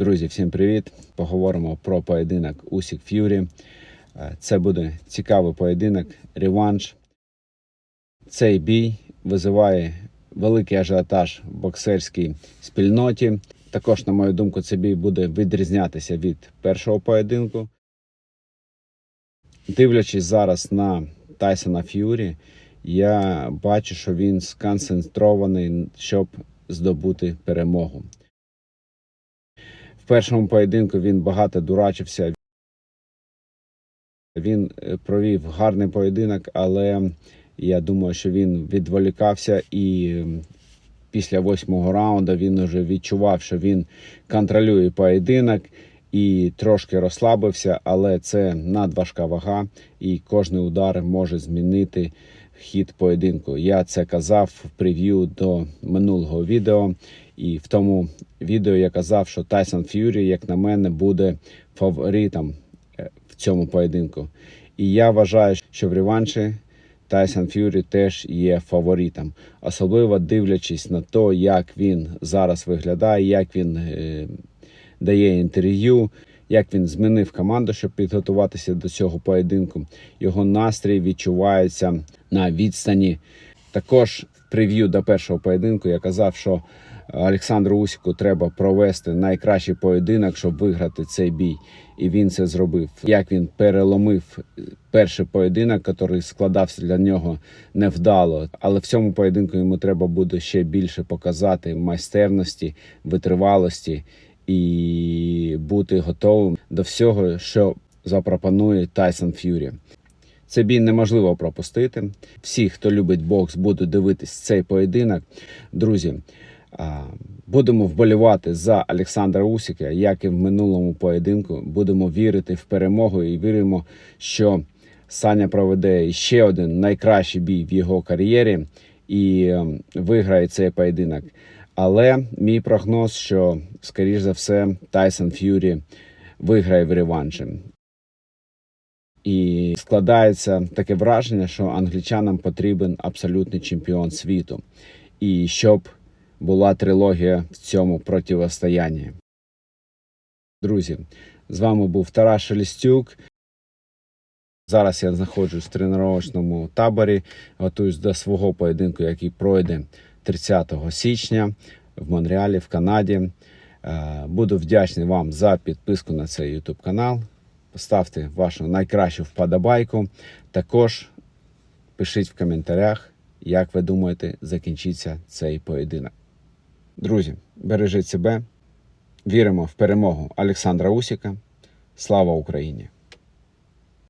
Друзі, всім привіт! Поговоримо про поєдинок Усік Ф'юрі. Е, Це буде цікавий поєдинок, реванш. Цей бій визиває великий ажіотаж в боксерській спільноті. Також, на мою думку, цей бій буде відрізнятися від першого поєдинку. Дивлячись зараз на Тайсона Ф'юрі, я бачу, що він сконцентрований, щоб здобути перемогу. Першому поєдинку він багато дурачився. Він е, провів гарний поєдинок, але я думаю, що він відволікався і після восьмого раунду він вже відчував, що він контролює поєдинок і трошки розслабився, але це надважка вага, і кожний удар може змінити хід поєдинку. Я це казав в прев'ю до минулого відео. І в тому відео я казав, що Тайсон Ф'юрі, як на мене, буде фаворитом е, в цьому поєдинку. І я вважаю, що в реванші Тайсон Ф'юрі теж є фаворитом, особливо дивлячись на те, як він зараз виглядає, як він е, дає інтерв'ю, як він змінив команду, щоб підготуватися до цього поєдинку. Його настрій відчувається на відстані. Також в прев'ю до першого поєдинку я казав, що Олександру Усіку треба провести найкращий поєдинок, щоб виграти цей бій. І він це зробив. Як він переломив перший поєдинок, який складався для нього невдало. Але в цьому поєдинку йому треба буде ще більше показати майстерності, витривалості і бути готовим до всього, що запропонує Тайсон Ф'юрі. Це бій неможливо пропустити. Всі, хто любить бокс, будуть дивитись цей поєдинок. Друзі, будемо вболівати за Олександра Усіка, як і в минулому поєдинку. Будемо вірити в перемогу і віримо, що Саня проведе ще один найкращий бій в його кар'єрі і ем, виграє цей поєдинок. Але мій прогноз, що, скоріш за все, Тайсон Ф'юрі виграє в реванші. І складається таке враження, що англічанам потрібен абсолютний чемпіон світу. І щоб була трилогія в цьому противостоянні. Друзі, з вами був Тарас Шелістюк. Зараз я знаходжусь в тренувальному таборі, готуюсь до свого поєдинку, який пройде 30 січня в Монреалі, в Канаді. Е, Буду вдячний вам за підписку на цей YouTube канал. Поставте вашу найкращу вподобайку. Також пишіть в коментарях, як ви думаєте, закінчиться цей поєдинок. Друзі, бережіть себе. Віримо в перемогу Олександра Усіка. Слава Україні!